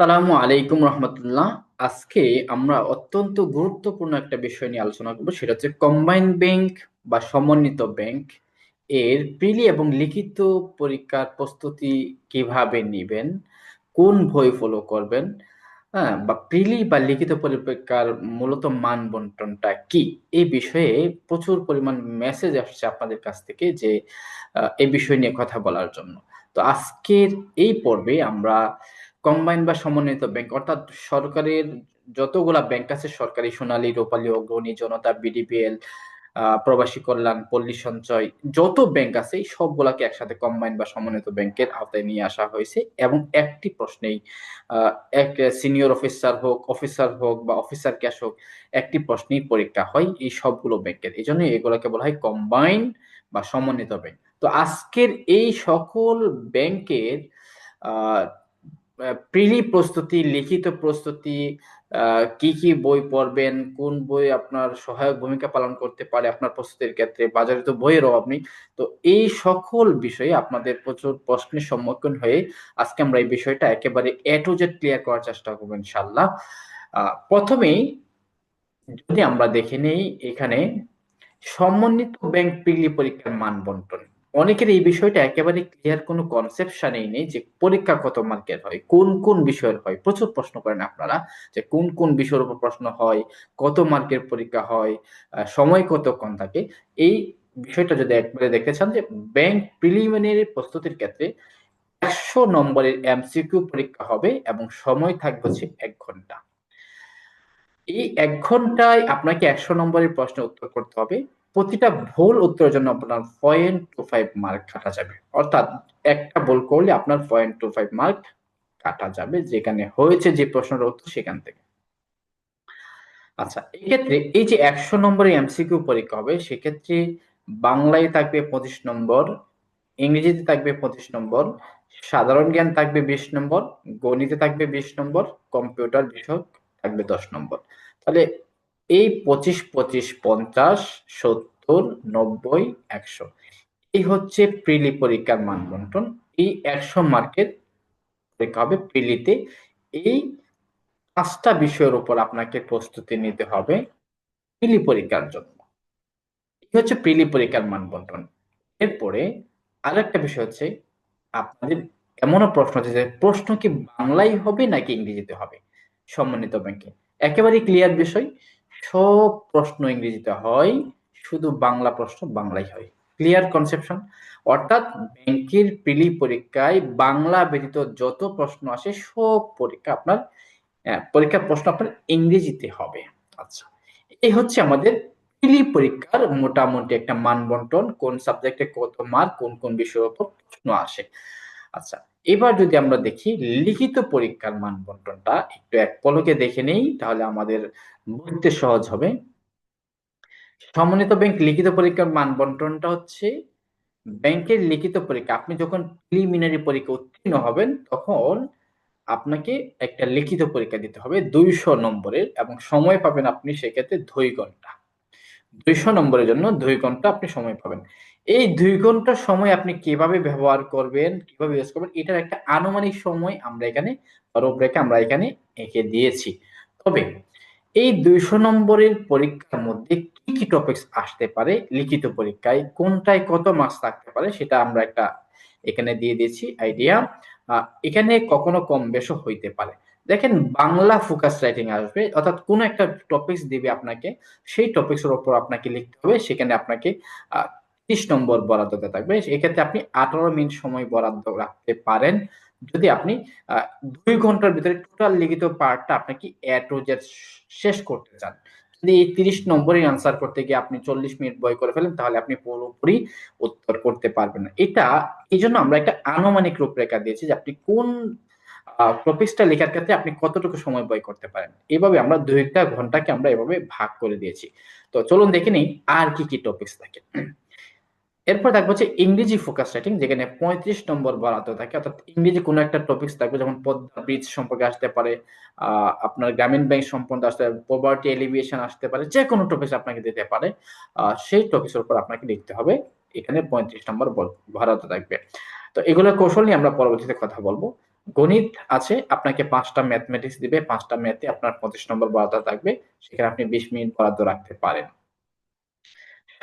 সালামু আলাইকুম রহমতুল্লাহ। আজকে আমরা অত্যন্ত গুরুত্বপূর্ণ একটা বিষয় নিয়ে আলোচনা করব, সেটা হচ্ছে কম্বাইন ব্যাংক বা সমন্বিত ব্যাংক এর প্রিলি এবং লিখিত পরীক্ষার প্রস্তুতি কীভাবে নেবেন, কোন বই ফলো করবেন হ্যাঁ বা প্রিলি বা লিখিত পরীক্ষার মূলত মান বন্টনটা কি, এই বিষয়ে প্রচুর পরিমাণ মেসেজ আসছে আপনাদের কাছ থেকে যে এই বিষয় নিয়ে কথা বলার জন্য। তো আজকের এই পর্বে আমরা কম্বাইন বা সমন্বিত ব্যাংক অর্থাৎ সরকারের যতগুলা ব্যাংক আছে, সরকারি সোনালী, রূপালী, অগ্রণী জনতা বিডিপিএল প্রবাসী কল্যাণ, পল্লী সঞ্চয়, যত ব্যাংক আছে সবগুলাকে একসাথে কম্বাইন বা সমন্বিত ব্যাংকের আওতায় নিয়ে আসা হয়েছে এবং একটি প্রশ্নেই এক সিনিয়র অফিসার হোক অফিসার হোক বা অফিসার ক্যাশ হোক, একটি প্রশ্নেই পরীক্ষা হয় এই সবগুলো ব্যাংকের এই জন্য এগুলোকে বলা হয় কম্বাইন বা সমন্বিত ব্যাংক তো আজকের এই সকল ব্যাংকের প্রিলি প্রস্তুতি, লিখিত প্রস্তুতি কি কি বই পড়বেন, কোন বই আপনার সহায়ক ভূমিকা পালন করতে পারে আপনার প্রস্তুতির ক্ষেত্রে বাজারে তো বইয়ের অভাব নেই তো এই সকল বিষয়ে আপনাদের প্রচুর প্রশ্নের সম্মুখীন হয়ে আজকে আমরা এই বিষয়টা একেবারে এ টু জেড ক্লিয়ার করার চেষ্টা করব ইনশাল্লাহ প্রথমেই যদি আমরা দেখে নেই এখানে, সমন্বিত ব্যাংক প্রিলি পরীক্ষার মান বন্টন। অনেকের এই বিষয়টা একেবারে ক্লিয়ার কোনো কনসেপশনই নেই যে পরীক্ষা কত মার্কের হয়, কোন কোন বিষয়ের হয়। প্রচুর প্রশ্ন করেন আপনারা যে কোন কোন বিষয়ের উপর প্রশ্ন হয়, কত মার্কের পরীক্ষা হয় সময় কতক্ষণ থাকে। এই বিষয়টা যদি একবারে দেখতে চান যে ব্যাংক প্রিলিমিনারি প্রস্তুতির ক্ষেত্রে একশো নম্বরের এমসিকিউ পরীক্ষা হবে এবং সময় থাকবে হচ্ছে এক ঘণ্টা। এই এক ঘন্টায় আপনাকে একশো নম্বরের প্রশ্নের উত্তর করতে হবে। প্রতিটা ভুল উত্তরের জন্য আপনার পয়েন্ট টু ফাইভ মার্ক কাটা যাবে। অর্থাৎ একটা ভুল করলে আপনার পয়েন্ট টু ফাইভ মার্ক কাটা যাবে, যেখানে হয়েছে যে প্রশ্নটা উত্তর সেখান থেকে। আচ্ছা এক্ষেত্রে এই যে একশো নম্বরের এমসিকিউ পরীক্ষা হবে, সেক্ষেত্রে বাংলায় থাকবে পঁচিশ নম্বর, ইংরেজিতে থাকবে পঁচিশ নম্বর, সাধারণ জ্ঞান থাকবে বিশ নম্বর, গণিতে থাকবে বিশ নম্বর, কম্পিউটার বিষয় থাকবে দশ নম্বর। তাহলে এই পঁচিশ পঁচিশ, পঞ্চাশ নব্বই, একশো। এই হচ্ছে প্রিলি পরীক্ষার মান বন্টন। এই একশো মার্কের পরীক্ষা হবে প্রিলিতে। এই পাঁচটা বিষয়ের উপর আপনাকে প্রস্তুতি নিতে হবে প্রিলি পরীক্ষার জন্য। এই হচ্ছে প্রিলি পরীক্ষার মান বন্টন। এরপরে আরেকটা বিষয় হচ্ছে, আপনাদের এমনও প্রশ্ন যে, প্রশ্ন কি বাংলায় হবে নাকি ইংরেজিতে হবে? সম্মানিত ব্যাংকে। একেবারে ক্লিয়ার বিষয়। সব প্রশ্ন ইংরেজিতে হয়। শুধু বাংলা প্রশ্ন বাংলায় হয়। ক্লিয়ার কনসেপশন অর্থাৎ ব্যাংকের প্রিলি পরীক্ষায় বাংলা ব্যতীত যত প্রশ্ন আসে, সব পরীক্ষা আপনার পরীক্ষার প্রশ্ন আপনার ইংরেজিতে হবে। আচ্ছা এই হচ্ছে আমাদের প্রিলি পরীক্ষার মোটামুটি একটা মান বন্টন কোন সাবজেক্টে কত মার্ক, কোন কোন বিষয়ের উপর প্রশ্ন আসে। আচ্ছা এবার যদি আমরা দেখি লিখিত পরীক্ষার মান বন্টনটা একটু এক পলকে দেখে নেই, তাহলে আমাদের বুঝতে সহজ হবে। সমন্বিত ব্যাংক লিখিত পরীক্ষার মান বন্টনটা হচ্ছে ব্যাংকের লিখিত পরীক্ষা। আপনি যখন প্রিলিমিনারি পরীক্ষা উত্তীর্ণ হবেন, তখন আপনাকে একটা লিখিত পরীক্ষা দিতে হবে দুইশো নম্বরের এবং সময় পাবেন আপনি সেক্ষেত্রে দুই ঘণ্টা। দুইশো নম্বরের জন্য দুই ঘণ্টা আপনি সময় পাবেন। এই দুই ঘণ্টা সময় আপনি কীভাবে ব্যবহার করবেন, কীভাবে ইউজ করবেন, এটার একটা আনুমানিক সময় আমরা এখানে, রূপরেখা আমরা এখানে এঁকে দিয়েছি। তবে এই দুইশো নম্বরের পরীক্ষার মধ্যে কি কি টপিকস আসতে পারে? লিখিত পরীক্ষায় কোনটায় কত মার্কস থাকতে পারে? সেটা আমরা একটা এখানে দিয়ে দিয়েছি আইডিয়া এখানে কখনো কম বেশও হইতে পারে। দেখেন, বাংলা ফোকাস রাইটিং আসবে, অর্থাৎ কোন একটা টপিকস দিবে আপনাকে, সেই টপিকস এর উপর আপনাকে লিখতে হবে। সেখানে আপনাকে ত্রিশ নম্বর বরাদ্দ থাকবে। এক্ষেত্রে আপনি আঠারো মিনিট সময় বরাদ্দ রাখতে পারেন। যদি আপনি দুই ঘণ্টার ভিতরে টোটাল লিখিত পার্টটা আপনাকে এ টু জেড শেষ করতে চান। যদি এই তিরিশ নম্বরে আনসার করতে গিয়ে আপনি চল্লিশ মিনিট বয় করে ফেলেন, তাহলে আপনি পুরোপুরি উত্তর করতে পারবেন না। এটা, এই জন্য আমরা একটা আনুমানিক রূপরেখা দিয়েছি যে আপনি কোন টপিক্সটা লেখার ক্ষেত্রে আপনি কতটুকু সময় বই করতে পারেন। এভাবে আমরা দুইটা ঘন্টাকে আমরা এভাবে ভাগ করে দিয়েছি। তো চলুন দেখে নিই আর কি কি টপিক্স থাকে। এরপর থাকবে হচ্ছে ইংরেজি ফোকাস রাইটিং যেখানে পঁয়ত্রিশ নম্বর বরাদ্দ থাকে। অর্থাৎ ইংরেজি কোনো একটা টপিক্স থাকবে যেমন পদ্মা ব্রিজ সম্পর্কে আসতে পারে আপনার গ্রামীণ ব্যাংক সম্পর্কে আসতে পারে পভার্টি এলিভিয়েশন আসতে পারে, যে কোনো টপিক্স আপনাকে দিতে পারে সেই টপিক্সের উপর আপনাকে লিখতে হবে। এখানে পঁয়ত্রিশ নম্বর বরাদ্দ থাকবে। তো এগুলো কৌশল নিয়ে আমরা পরবর্তীতে কথা বলব। গণিত আছে, আপনাকে পাঁচটা ম্যাথমেটিক্স দিবে, পাঁচটা ম্যাথে আপনার পঁচিশ নম্বর বরাদ্দ থাকবে, সেখানে আপনি বিশ মিনিট বরাদ্দ রাখতে পারেন।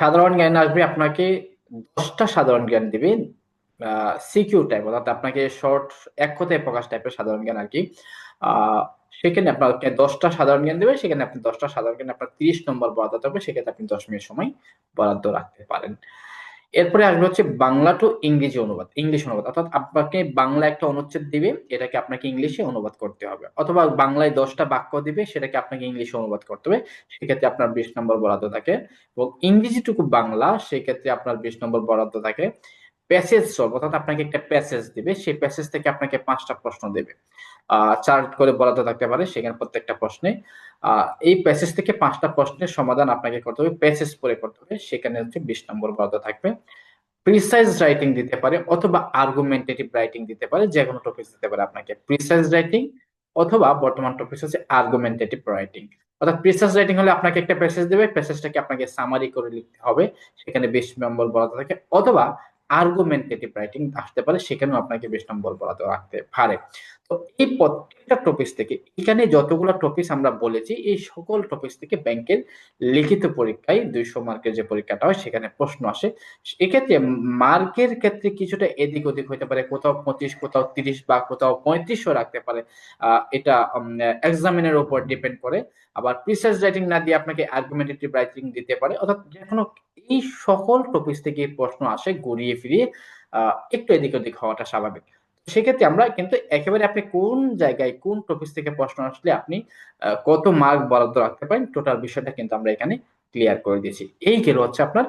সাধারণ জ্ঞান আসবে আপনাকে দশটা সাধারণ জ্ঞান দিবে সিকিউর টাইপ অর্থাৎ আপনাকে শর্ট এক কথায় প্রকাশ টাইপের সাধারণ জ্ঞান আর কি সেখানে আপনাকে দশটা সাধারণ জ্ঞান দেবে, সেখানে আপনি দশটা সাধারণ জ্ঞান আপনার তিরিশ নম্বর বরাদ্দ থাকবে সেক্ষেত্রে আপনি দশ মিনিট সময় বরাদ্দ রাখতে পারেন। এরপরে আসবে হচ্ছে বাংলা টু ইংরেজি অনুবাদ, ইংলিশ অনুবাদ। অর্থাৎ আপনাকে বাংলা একটা অনুচ্ছেদ দিবে, এটাকে আপনাকে ইংলিশে অনুবাদ করতে হবে। অথবা বাংলায় দশটা বাক্য দিবে, সেটাকে আপনাকে ইংলিশে অনুবাদ করতে হবে। সেক্ষেত্রে আপনার বিশ নম্বর বরাদ্দ থাকে। এবং ইংরেজিটুকু বাংলা, সেক্ষেত্রে আপনার বিশ নম্বর বরাদ্দ থাকে। প্যাসেজ সলভ অর্থাৎ আপনাকে একটা প্যাসেজ দিবে, সেই প্যাসেজ থেকে আপনাকে পাঁচটা প্রশ্ন দেবে। চার করে বরাদ্দ থাকতে পারে সেখানে প্রত্যেকটা প্রশ্নে। এই প্যাসেজ থেকে পাঁচটা প্রশ্নের সমাধান আপনাকে করতে হবে। প্যাসেজ পরে করতে হবে, সেখানে হচ্ছে বিশ নম্বর বরাদ্দ থাকবে। প্রিসাইজ রাইটিং দিতে পারে অথবা আর্গুমেন্টেটিভ রাইটিং দিতে পারে, যে কোনো টপিক দিতে পারে আপনাকে। প্রিসাইজ রাইটিং অথবা বর্তমান টপিক হচ্ছে আর্গুমেন্টেটিভ রাইটিং অর্থাৎ প্রিসাইজ রাইটিং হলে আপনাকে একটা প্যাসেজ দেবে প্যাসেজটাকে আপনাকে সামারি করে লিখতে হবে, সেখানে বিশ নম্বর বরাদ্দ থাকে। অথবা আর্গুমেন্টেটিভ রাইটিং আসতে পারে, সেখানেও আপনাকে বেশ নম্বর বরাদ্দ রাখতে পারে। তো এই প্রত্যেকটা টপিক থেকে, এখানে যতগুলো টপিক আমরা বলেছি, এই সকল টপিক থেকে ব্যাংকের লিখিত পরীক্ষায় দুইশো মার্কের যে পরীক্ষাটা হয়, সেখানে প্রশ্ন আসে। এক্ষেত্রে মার্কের ক্ষেত্রে কিছুটা এদিক ওদিক হতে পারে, কোথাও পঁচিশ, কোথাও তিরিশ বা কোথাও পঁয়ত্রিশও রাখতে পারে। এটা এক্সামিনের উপর ডিপেন্ড করে। আবার প্রিসাইজ রাইটিং না দিয়ে আপনাকে আর্গুমেন্টেটিভ রাইটিং দিতে পারে, অর্থাৎ যে কোনো এই সকল টপিক থেকে প্রশ্ন আসে ঘুরিয়ে ফিরিয়ে একটু এদিক ওদিক হওয়াটা স্বাভাবিক। সেক্ষেত্রে আমরা কিন্তু একেবারে আপনি কোন জায়গায় কোন টপিক থেকে প্রশ্ন আসলে আপনি কত মার্ক বরাদ্দ রাখতে পারেন টোটাল বিষয়টা কিন্তু আমরা এখানে ক্লিয়ার করে দিয়েছি। এই গেল হচ্ছে আপনার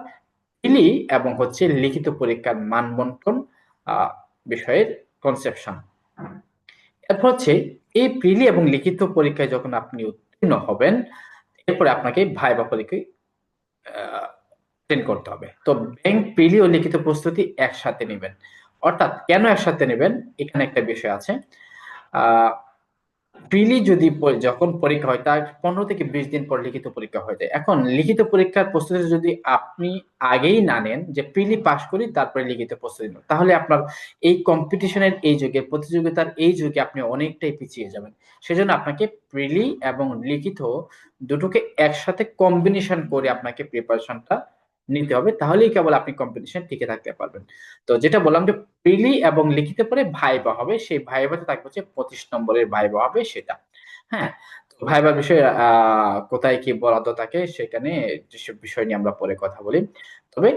ইলি এবং হচ্ছে লিখিত পরীক্ষার মানবন্টন বিষয়ের কনসেপশন এরপর হচ্ছে এই প্রিলি এবং লিখিত পরীক্ষায় যখন আপনি উত্তীর্ণ হবেন, এরপরে আপনাকে ভাইবা পরীক্ষায় করতে হবে। তো ব্যাংক প্রিলি ও লিখিত প্রস্তুতি একসাথে নেবেন। অর্থাৎ কেন একসাথে নেবেন? এখানে একটা বিষয় আছে। প্রিলি যদি যখন পরীক্ষা হয়, তার পনেরো থেকে বিশ দিন পর লিখিত পরীক্ষা হয়ে যায়। এখন, লিখিত পরীক্ষার প্রস্তুতি যদি আপনি আগেই না নেন, যে প্রিলি পাশ করি, তারপরে লিখিত প্রস্তুতি নেন, তাহলে আপনার এই কম্পিটিশনের এই যুগে, প্রতিযোগিতার এই যুগে আপনি অনেকটাই পিছিয়ে যাবেন। সেজন্য আপনাকে প্রিলি এবং লিখিত দুটোকে একসাথে কম্বিনেশন করে আপনাকে প্রিপারেশনটা নিতে হবে, তাহলেই কেবল আপনি কম্পিটিশন টিকে থাকতে পারবেন। তো যেটা বললাম যে প্রিলি এবং লিখিত পরে ভাইবা হবে, সেই ভাইবাতে থাকবে হচ্ছে পঁচিশ নম্বরের ভাইবা হবে সেটা। হ্যাঁ ভাইবার বিষয়ে কোথায় কি বরাদ্দ থাকে সেখানে যেসব বিষয় নিয়ে আমরা পরে কথা বলি। তবে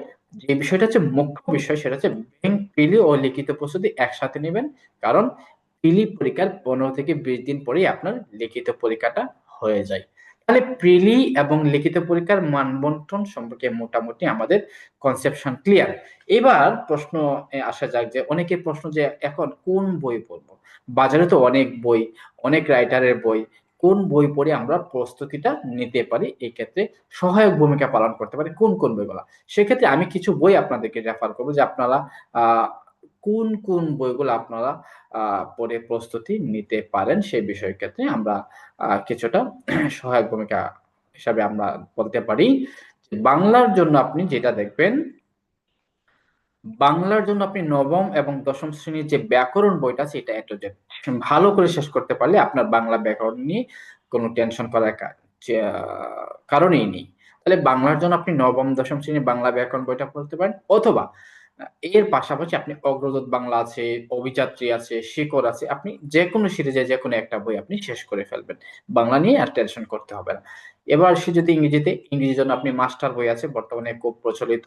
যে বিষয়টা হচ্ছে মুখ্য বিষয় সেটা হচ্ছে ব্যাংক প্রিলি ও লিখিত প্রস্তুতি একসাথে নেবেন, কারণ প্রিলি পরীক্ষার পনেরো থেকে বিশ দিন পরেই আপনার লিখিত পরীক্ষাটা হয়ে যায়। তাহলে প্রিলি এবং লিখিত পরীক্ষার মানবন্টন সম্পর্কে মোটামুটি আমাদের কনসেপশন ক্লিয়ার এবার প্রশ্ন আসা যাক যে অনেকের প্রশ্ন যে এখন কোন বই পড়ব? বাজারে তো অনেক বই, অনেক রাইটারের বই, কোন বই পড়ে আমরা প্রস্তুতিটা নিতে পারি? এই ক্ষেত্রে সহায়ক ভূমিকা পালন করতে পারি কোন কোন বইগুলা? সেক্ষেত্রে আমি কিছু বই আপনাদেরকে রেফার করব যে আপনারা কোন কোন বইগুলো আপনারা পড়ে প্রস্তুতি নিতে পারেন সেই বিষয়ের ক্ষেত্রে আমরা কিছুটা সহায়ক ভূমিকা হিসাবে আমরা বলতে পারি। বাংলার জন্য আপনি যেটা দেখবেন, বাংলার জন্য আপনি নবম এবং দশম শ্রেণির যে ব্যাকরণ বইটা সেটা এত যে ভালো করে শেষ করতে পারলে আপনার বাংলা ব্যাকরণ নিয়ে কোনো টেনশন করার কারণেই নেই। তাহলে বাংলার জন্য আপনি নবম, দশম শ্রেণির বাংলা ব্যাকরণ বইটা পড়তে পারেন অথবা এর পাশাপাশি আপনি অগ্রদূত বাংলা আছে, অভিযাত্রী আছে, শিকড় আছে, আপনি যে কোনো সিরিজে যে কোনো একটা বই আপনি শেষ করে ফেলবেন। বাংলা নিয়ে আর টেনশন করতে হবে না। এবার সে যদি ইংরেজিতে, ইংরেজির জন্য আপনি মাস্টার বই আছে, বর্তমানে খুব প্রচলিত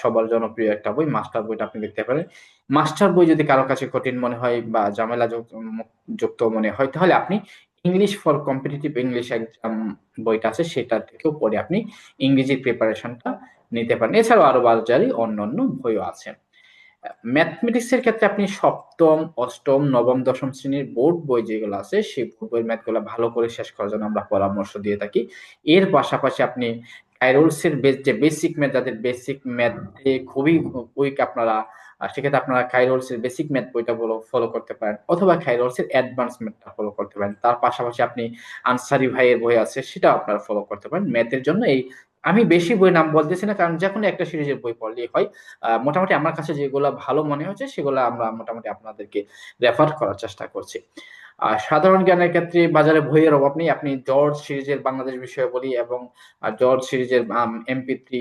সবার জনপ্রিয় একটা বই মাস্টার বইটা আপনি লিখতে পারেন। মাস্টার বই যদি কারও কাছে কঠিন মনে হয় বা ঝামেলা যুক্ত মনে হয়, তাহলে আপনি English for competitive English exam বইটা আছে, সেটা থেকেও পরে আপনি ইংরেজির প্রিপারেশনটা নিতে পারেন। এছাড়াও আরও বাজারে অন্যান্য বইও আছে। ম্যাথমেটিক্স এর ক্ষেত্রে আপনি সপ্তম, অষ্টম, নবম, দশম শ্রেণির বোর্ড বই যেগুলো আছে, সেই বইয়ের ম্যাথগুলো ভালো করে শেষ করার জন্য আমরা পরামর্শ দিয়ে থাকি। এর পাশাপাশি আপনি কাইরোলস এর যে বেসিক ম্যাথ যাদের বেসিক ম্যাথে খুবই উইক আপনারা সেক্ষেত্রে আপনারা কাইরোলস এর বেসিক ম্যাথ বইটা ফলো করতে পারেন। অথবা কাইরোলস এর অ্যাডভান্স ম্যাথটা ফলো করতে পারেন। তার পাশাপাশি আপনি আনসারি ভাইয়ের বই আছে সেটা আপনারা ফলো করতে পারেন। ম্যাথের জন্য এই আমি বেশি বই নাম বলতেছি না, কারণ যে কোনো একটা সিরিজের বই পড়লেই হয়। মোটামুটি আমার কাছে যেগুলো ভালো মনে হচ্ছে সেগুলো আমরা মোটামুটি আপনাদেরকে রেফার করার চেষ্টা করছি। আর সাধারণ জ্ঞানের ক্ষেত্রে বাজারে বইয়ের অভাব নেই। আপনি জর্জ সিরিজের বাংলাদেশ বিষয়াবলী এবং জর্জ সিরিজের এমপি থ্রি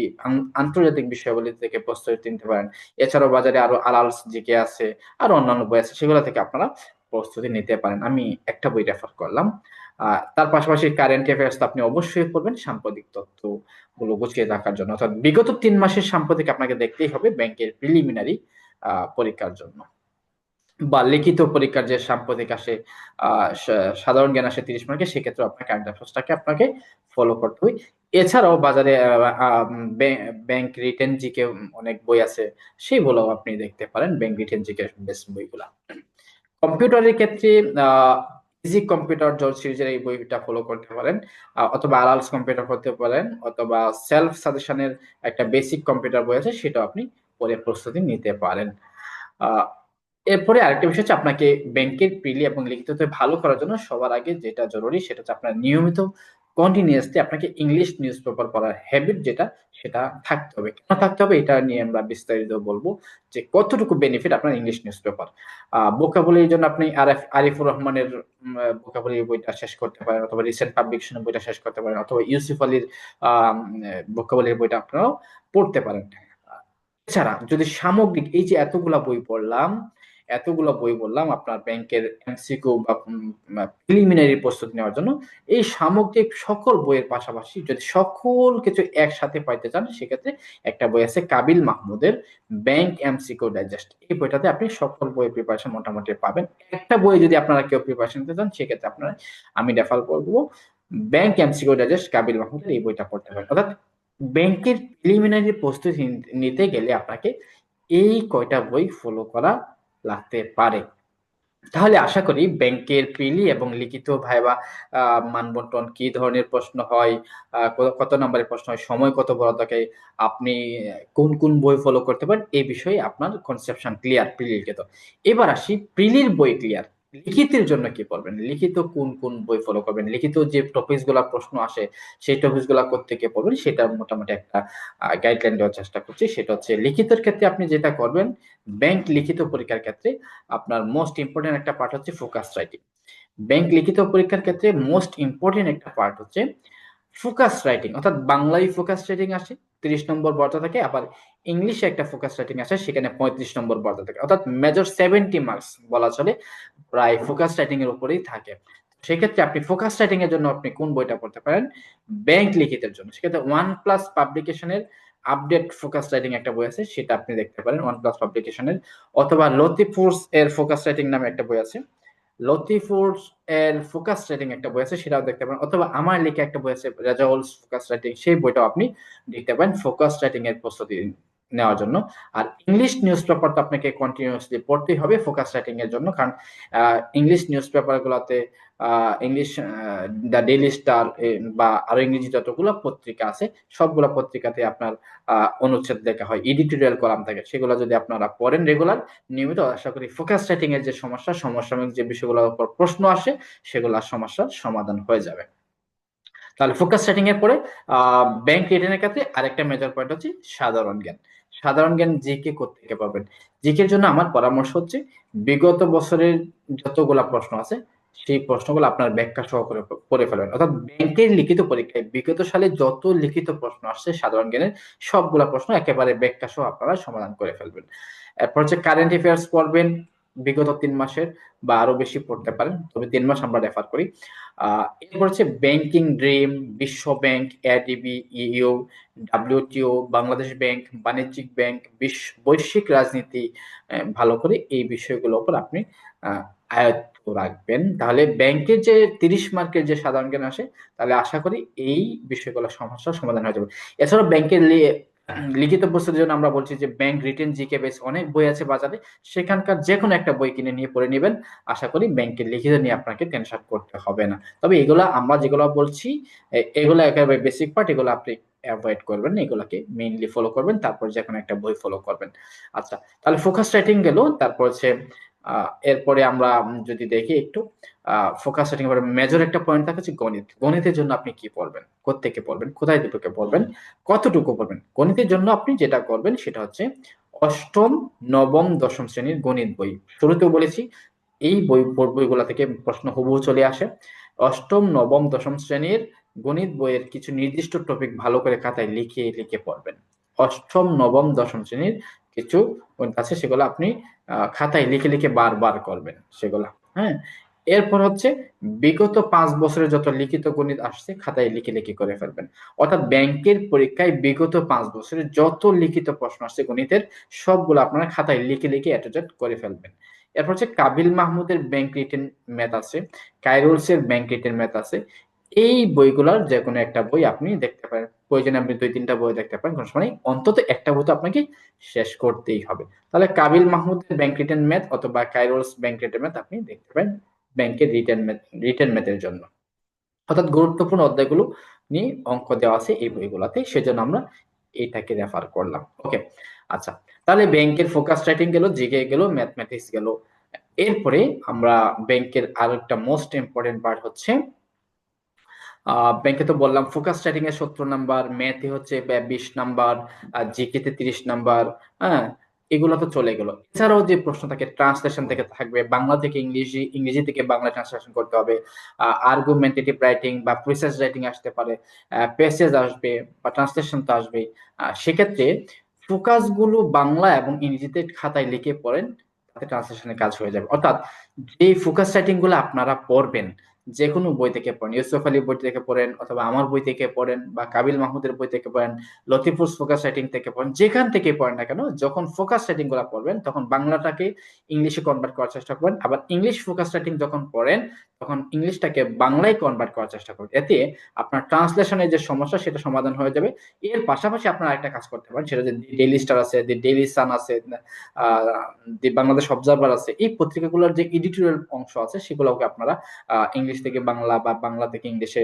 আন্তর্জাতিক বিষয়াবলী থেকে প্রস্তুতি নিতে পারেন। এছাড়াও বাজারে আরও আলালস জিকে আছে, আর অন্যান্য বই আছে, সেগুলো থেকে আপনারা প্রস্তুতি নিতে পারেন। আমি একটা বই রেফার করলাম। তার পাশাপাশি কারেন্ট অ্যাফেয়ার্স আপনি অবশ্যই করবেন, সাম্প্রতিক তথ্যগুলো গুছিয়ে রাখার জন্য। অর্থাৎ বিগত তিন মাসের সাম্প্রতিক আপনাকে দেখতেই হবে ব্যাংকের প্রিলিমিনারি পরীক্ষার জন্য। বা লিখিত পরীক্ষার যে সাম্প্রতিক আসে সাধারণ জ্ঞান আসে তিরিশ মার্কে সেক্ষেত্রে আপনার কারেন্ট অ্যাফেয়ার্সটাকে আপনাকে ফলো করতে হবে। এছাড়াও বাজারে ব্যাংক রিটেন জিকে অনেক বই আছে সেইগুলো আপনি দেখতে পারেন ব্যাংক রিটেন জিকে বেস্ট বইগুলা। কম্পিউটারের ক্ষেত্রে ইজি কম্পিউটার জর্জ সিরিজের এই বইটা ফলো করতে পারেন অথবা আলালস কম্পিউটার করতে পারেন, অথবা সেলফ সাজেশনের একটা বেসিক কম্পিউটার বই আছে সেটা আপনি পরে প্রস্তুতি নিতে পারেন। এরপরে আরেকটা বিষয় হচ্ছে আপনাকে ব্যাংকের প্রিলি এবং লিখিততে ভালো করার জন্য সবার আগে যেটা জরুরি সেটা হচ্ছে আপনার নিয়মিত কন্টিনিউয়াসলি আপনাকে ইংলিশ নিউজ পেপার পড়ার হ্যাবিট যেটা, সেটা থাকতে হবে। কেন থাকতে হবে? এটা নিয়ে আমরা বিস্তারিত বলব যে কতটুকু বেনিফিট আপনার ইংলিশ নিউজ পেপার বোকাবলির জন্য আপনি আরিফ, আরিফুর রহমানের বোকাবলি বইটা শেষ করতে পারেন অথবা রিসেন্ট পাবলিকেশনের বইটা শেষ করতে পারেন অথবা ইউসুফ আলীর বোকাবলির বইটা আপনারাও পড়তে পারেন। এছাড়া যদি সামগ্রিক এই যে এতগুলা বই পড়লাম এতগুলো বই বললাম আপনার ব্যাংকের এমসিকিউ বা প্রিলিমিনারি প্রস্তুতি নেওয়ার জন্য। এই সামগ্রিক সকল বইয়ের পাশাপাশি যদি সকল কিছু একসাথে পাইতে চান, সেক্ষেত্রে একটা বই আছে কাবিল মাহমুদের ব্যাংক এমসিকিউ ডাইজেস্ট এই বইটাতে আপনি সকল বইয়ের প্রিপারেশন মোটামুটি পাবেন। একটা বই যদি আপনারা কেউ প্রিপারেশন নিতে চান, সেক্ষেত্রে আপনারা আমি রেফার করব ব্যাংক এমসিকিউ ডাইজেস্ট কাবিল মাহমুদের এই বইটা পড়তে পারেন। অর্থাৎ ব্যাংকের প্রিলিমিনারি প্রস্তুতি নিতে গেলে আপনাকে এই কয়টা বই ফলো করা লাগতে পারে। তাহলে আশা করি ব্যাংকের প্রিলি এবং লিখিত ভাইবা মানবন্টন কি ধরনের প্রশ্ন হয় কত নম্বরের প্রশ্ন হয়, সময় কত বড় থাকে, আপনি কোন কোন বই ফলো করতে পারেন এই বিষয়ে আপনার কনসেপশন ক্লিয়ার প্রিলির এবার আসি প্রিলির বই ক্লিয়ার লিখিতের জন্য কি বলবেন? লিখিত কোন কোন বই ফলো করবেন? লিখিত যে টপিকসগুলা প্রশ্ন আসে, সেই টপিকসগুলা থেকে পড়বেন সেটা মোটামুটি একটা গাইডলাইন দেওয়ার চেষ্টা করছি। সেটা হচ্ছে লিখিতের ক্ষেত্রে আপনি যেটা করবেন ব্যাংক লিখিত পরীক্ষার ক্ষেত্রে আপনার মোস্ট ইম্পর্টেন্ট একটা পার্ট হচ্ছে ফোকাস রাইটিং ব্যাংক লিখিত পরীক্ষার ক্ষেত্রে মোস্ট ইম্পর্টেন্ট একটা পার্ট হচ্ছে ফোকাস রাইটিং, অর্থাৎ বাংলায় ফোকাস রাইটিং আসে, তিরিশ নম্বর বর্তা থাকে, আবার ইংলিশে একটা ফোকাস রাইটিং আসে, সেখানে পঁয়ত্রিশ নম্বর বর্তা থাকে, অর্থাৎ মেজর সেভেন্টি মার্কস বলা চলে, প্রায় ফোকাস রাইটিং এর উপরেই থাকে। সেক্ষেত্রে আপনি ফোকাস রাইটিং এর জন্য আপনি কোন বইটা পড়তে পারেন? ব্যাংক লিখিতের জন্য। সেক্ষেত্রে ওয়ান প্লাস পাবলিকেশনের আপডেট ফোকাস রাইটিং একটা বই আছে, সেটা আপনি দেখতে পারেন ওয়ান প্লাস পাবলিকেশনের অথবা লতিফোর্স এর ফোকাস রাইটিং নামে একটা বই আছে লতিফোর্স এর ফোকাস রাইটিং একটা বই আছে, সেটাও দেখতে পারেন। অথবা আমার লেখা একটা বই আছে রেজাউলস ফোকাস রাইটিং সেই বইটাও আপনি দেখতে পারেন। ফোকাস রাইটিং এর প্রস্তুতি নেওয়ার জন্য। আর ইংলিশ নিউজ পেপার তো আপনাকে কন্টিনিউসলি পড়তেই হবে ফোকাস রাইটিং এর জন্য। কারণ ইংলিশ নিউজ পেপার গুলাতে ইংলিশ দ্য ডেইলি স্টার বা আরও ইংরেজি যতগুলো পত্রিকা আছে, সবগুলো পত্রিকাতে আপনার অনুচ্ছেদ দেখা হয়। এডিটোরিয়াল কলাম থাকে, সেগুলো যদি আপনারা পড়েন রেগুলার নিয়মিত, আশা করি ফোকাস রাইটিং এর যে সমস্যা, সমসাময়িক যে বিষয়গুলোর উপর প্রশ্ন আসে, সেগুলোর সমস্যার সমাধান হয়ে যাবে। তাহলে ফোকাস সেটিং এর পরে ব্যাংক রিটার্নের ক্ষেত্রে আরেকটা মেজর পয়েন্ট হচ্ছে সাধারণ জ্ঞান। সাধারণ জ্ঞান জিকে থেকে পাবেন? জিকের জন্য আমার পরামর্শ হচ্ছে, বিগত বছরের যতগুলা প্রশ্ন আছে, সেই প্রশ্নগুলো আপনার ব্যাখ্যা সহ করে করে ফেলবেন। অর্থাৎ ব্যাংকের লিখিত পরীক্ষায় বিগত সালে যত লিখিত প্রশ্ন আসছে সাধারণ জ্ঞানের, সবগুলা প্রশ্ন একেবারে ব্যাখ্যা সহ আপনারা সমাধান করে ফেলবেন। এরপর হচ্ছে কারেন্ট অ্যাফেয়ার্স পড়বেন বিগত তিন মাসের বা আরও বেশি পড়তে পারেন তবে তিন মাস আমরা রেফার করি। এরপর হচ্ছে ব্যাংকিং ড্রিম বিশ্ব bank ADB EU WTO Bangladesh bank বাণিজ্যিক ব্যাংক বিশ্ব বৈশ্বিক রাজনীতি ভালো করে এই বিষয়গুলোর উপর আপনি আয়ত্ত রাখবেন। তাহলে ব্যাংকের যে তিরিশ মার্কের যে সাধারণ জ্ঞান আসে, তাহলে আশা করি এই বিষয়গুলো সমস্যার সমাধান হয়ে যাবে। এছাড়াও ব্যাংকের লিখিত প্রস্তুতির জন্য আমরা বলছি যে ব্যাংক রিটেন জিকে বেস অনেক বই আছে বাজারে, সেখানকার যে কোনো একটা বই কিনে নিয়ে পড়ে নেবেন। আশা করি ব্যাংকের লিখিত নিয়ে আপনাকে টেনশন করতে হবে না। তবে এগুলো আমরা যেগুলো বলছি এগুলো একেবারে বেসিক পার্ট এগুলো আপনি অ্যাভয়েড করবেন এগুলোকে মেইনলি ফলো করবেন, তারপর যে কোনো একটা বই ফলো করবেন। আচ্ছা তাহলে ফোকাস রাইটিং গেল, তারপর হচ্ছে এরপরে আমরা যদি দেখি একটু ফোকাস সেটিং মেজর একটা পয়েন্ট থাকে হচ্ছে গণিত। গণিতের জন্য আপনি কি পড়বেন? কোথেকে পড়বেন? কোথায় দুটোকে পড়বেন? কতটুকু পড়বেন? গণিতের জন্য আপনি যেটা করবেন সেটা হচ্ছে অষ্টম, নবম, দশম শ্রেণির গণিত বই। শুরুতেও বলেছি, এই বই, বইগুলা থেকে প্রশ্ন হুবহু চলে আসে। অষ্টম, নবম, দশম শ্রেণির গণিত বইয়ের কিছু নির্দিষ্ট টপিক ভালো করে খাতায় লিখে লিখে পড়বেন। অষ্টম, নবম, দশম শ্রেণির কিছু আছে সেগুলো আপনি খাতায় লিখে লিখে বারবার করবেন সেগুলা হ্যাঁ? এরপর হচ্ছে বিগত পাঁচ বছরের যত লিখিত গণিত আসছে খাতায় লিখে লিখে করে ফেলবেন। অর্থাৎ ব্যাংকের পরীক্ষায় বিগত পাঁচ বছরের যত লিখিত প্রশ্ন আসছে গণিতের, সবগুলো আপনারা খাতায় লিখে লিখে অ্যাটেজেট করে ফেলবেন। এরপর হচ্ছে কাবিল মাহমুদের ব্যাংক রিটেন ম্যাথ আছে কাইরোলস এর ব্যাংক রিটেন ম্যাথ আছে। এই বইগুলোর যে কোনো একটা বই আপনি দেখতে পারেন। প্রয়োজনে আপনি দুই, তিনটা বই দেখতে পারেন, কোনো সময় অন্তত একটা বই তো আপনাকে শেষ করতেই হবে। তাহলে কাবিল মাহমুদের ব্যাংক রিটেন ম্যাথ অথবা কাইরোলস ব্যাংক রিটেন ম্যাথ আপনি দেখতে পারেন ব্যাংকের রিটার্ন ম্যাথ রিটার্ন ম্যাথের জন্য। অর্থাৎ গুরুত্বপূর্ণ অধ্যায়গুলো নিয়ে অঙ্ক দেওয়া আছে এই বইগুলোতে, সেজন্য আমরা এইটাকে রেফার করলাম। ওকে আচ্ছা তাহলে ব্যাংকের ফোকাস রাইটিং গেল, জিকে গেল ম্যাথমেটিক্স গেল। এরপরে আমরা ব্যাংকের আরও একটা মোস্ট ইম্পর্টেন্ট পার্ট হচ্ছে ব্যাংকে তো বললাম ফোকাস রাইটিং এর সত্তর নাম্বার, ম্যাথে হচ্ছে বিশ নাম্বার জিকে তে তিরিশ নাম্বার হ্যাঁ এগুলো তো চলে গেল। এছাড়াও যে প্রশ্ন থাকে ট্রান্সলেশন থেকে থাকবে, বাংলা থেকে ইংরেজি ইংরেজি থেকে বাংলা ট্রান্সলেশন করতে হবে আর্গুমেন্টেটিভ রাইটিং বা প্রিসাইজ রাইটিং আসতে পারে প্যাসেজ আসবে বা ট্রান্সলেশন তো আসবেই। সেক্ষেত্রে ফোকাসগুলো বাংলা এবং ইংরেজিতে খাতায় লিখে পড়েন, তাতে ট্রান্সলেশনের কাজ হয়ে যাবে। অর্থাৎ যে ফোকাস রাইটিংগুলো আপনারা পড়বেন যে কোনো বই থেকে পড়েন, ইউসুফ আলী বই থেকে পড়েন অথবা আমার বই থেকে পড়েন বা কাবিল মাহমুদের বই থেকে পড়েন লতিফুর ফোকাস রাইটিং থেকে পড়েন, যেখান থেকে পড়েন না কেন, যখন ফোকাস রাইটিংগুলা পড়বেন, তখন বাংলাটাকে ইংলিশে কনভার্ট করার চেষ্টা করবেন। আবার ইংলিশ ফোকাস রাইটিং যখন পড়েন তখন ইংলিশটাকে বাংলায় কনভার্ট করার চেষ্টা করবেন এতে আপনার ট্রান্সলেশনের যে সমস্যা, সেটা সমাধান হয়ে যাবে। এর পাশাপাশি আপনারা একটা কাজ করতে পারেন, সেটা যে ডেইলি স্টার আছে দি ডেইলি সান আছে দি বাংলাদেশ অবজারভার আছে, এই পত্রিকাগুলোর যে এডিটোরিয়াল অংশ আছে, সেগুলোকে আপনারা ইংলিশ থেকে বাংলা বা বাংলা থেকে ইংলিশে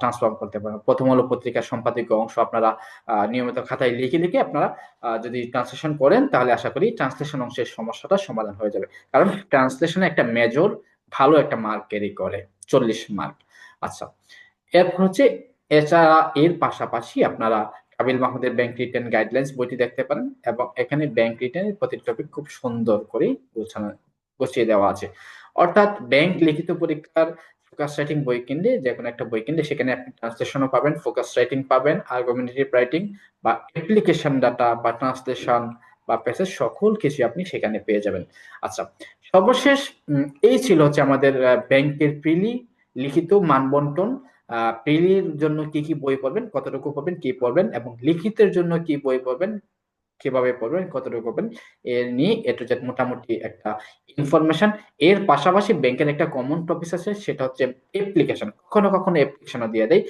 ট্রান্সফর্ম করতে পারেন। প্রথম আলো পত্রিকার সম্পাদকীয় অংশ আপনারা নিয়মিত খাতায় লিখে লিখে আপনারা যদি ট্রান্সলেশন করেন, তাহলে আশা করি ট্রান্সলেশন অংশের সমস্যাটা সমাধান হয়ে যাবে। কারণ ট্রান্সলেশনে একটা মেজর ভালো একটা মার্ক ক্যারি করে, চল্লিশ মার্ক আচ্ছা এরপর হচ্ছে এছাড়া এর পাশাপাশি আপনারা কাবিল মাহমুদের ব্যাংক রিটার্ন গাইডলাইন্স বইটি দেখতে পারেন এবং এখানে ব্যাংক রিটার্নের প্রতিটি টপিক খুব সুন্দর করে গোছানো, গুছিয়ে দেওয়া আছে। অর্থাৎ ব্যাংক লিখিত পরীক্ষার ফোকাস রাইটিং বই কিনলে যে কোনো একটা বই কিনলে সেখানে আপনি ট্রান্সলেশনও পাবেন ফোকাস রাইটিং পাবেন আর্গুমেন্টেটিভ রাইটিং বা অ্যাপ্লিকেশন ডাটা বা ট্রান্সলেশন বা প্যাসেজ সকল কিছু আপনি সেখানে পেয়ে যাবেন। আচ্ছা সর্বশেষ এই ছিল হচ্ছে আমাদের ব্যাংকের প্রিলি লিখিত মানবন্টন। প্রিলির জন্য কি কি বই পড়বেন, কতটুকু পড়বেন, কি পড়বেন এবং লিখিতের জন্য কি বই পড়বেন কীভাবে পড়বেন, কতটুকু করবেন এর নিয়ে এটা যে মোটামুটি একটা ইনফরমেশন এর পাশাপাশি ব্যাংকের একটা কমন টপিক আছে, সেটা হচ্ছে অ্যাপ্লিকেশন কখনো কখনো অ্যাপ্লিকেশনও দিয়ে দেয়।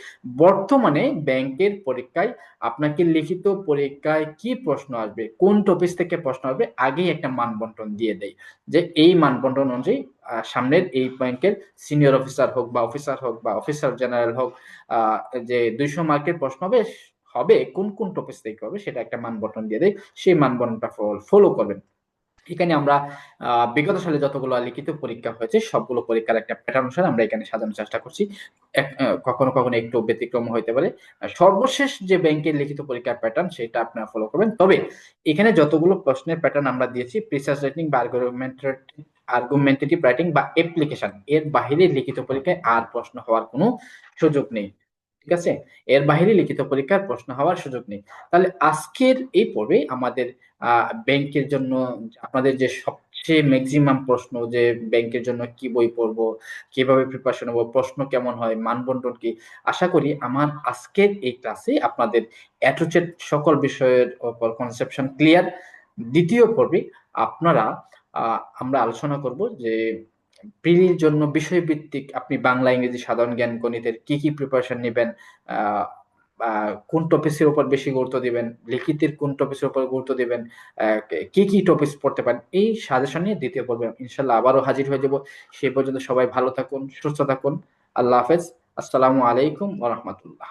বর্তমানে ব্যাংকের পরীক্ষায় আপনাকে লিখিত পরীক্ষায় কি প্রশ্ন আসবে, কোন টপিক থেকে প্রশ্ন আসবে, আগেই একটা মানবন্টন দিয়ে দেয়। যে এই মানবন্টন অনুযায়ী সামনের এই ব্যাংকের সিনিয়র অফিসার হোক বা অফিসার হোক বা অফিসার জেনারেল হোক যে দুইশো মার্কের প্রশ্ন হবে হবে, কোন কোন টপিক থেকে হবে সেটা একটা মান বটন দিয়ে দেয় সেই মান বটনটা ফলো করবেন। এখানে আমরা বিগত সালে যতগুলো লিখিত পরীক্ষা হয়েছে, সবগুলো পরীক্ষার একটা প্যাটার্ন অনুসারে আমরা এখানে সাজানোর চেষ্টা করছি। কখনো কখনো একটু ব্যতিক্রম হইতে পারে। সর্বশেষ যে ব্যাংকের লিখিত পরীক্ষার প্যাটার্ন সেটা আপনারা ফলো করবেন। তবে, এখানে যতগুলো প্রশ্নের প্যাটার্ন আমরা দিয়েছি প্রিসার্চ রাইটিং বা আর্গুমেন্টেটিভ রাইটিং বা অ্যাপ্লিকেশন এর বাহিরে লিখিত পরীক্ষায় আর প্রশ্ন হওয়ার কোনো সুযোগ নেই। ঠিক আছে? এর বাহিরে লিখিত পরীক্ষার প্রশ্ন হওয়ার সুযোগ নেই। তাহলে আজকের এই পর্বে আমাদের ব্যাংকের জন্য, আপনাদের যে সবচেয়ে ম্যাক্সিমাম প্রশ্ন যে ব্যাংকের জন্য কি বই পড়ব, কীভাবে প্রিপারেশন হব প্রশ্ন কেমন হয় মানবন্টন কি, আশা করি আমার আজকের এই ক্লাসে আপনাদের অ্যাটোচেট সকল বিষয়ের উপর কনসেপশন ক্লিয়ার দ্বিতীয় পর্বে আপনারা আমরা আলোচনা করব যে প্রিলির জন্য বিষয়ভিত্তিক আপনি বাংলা, ইংরেজি, সাধারণ জ্ঞান গণিতের কি কি প্রিপারেশন নেবেন কোন টপিক্সের উপর বেশি গুরুত্ব দিবেন, লিখিতের কোন টপিক্সের উপর গুরুত্ব দিবেন কি কি টপিক্স পড়তে পারেন, এই সাজেশন নিয়ে দ্বিতীয় পর্বে ইনশাল্লাহ আবারও হাজির হয়ে যাব। সেই পর্যন্ত সবাই ভালো থাকুন, সুস্থ থাকুন। আল্লাহ হাফেজ। আসসালামু আলাইকুম ওরহমতুল্লাহ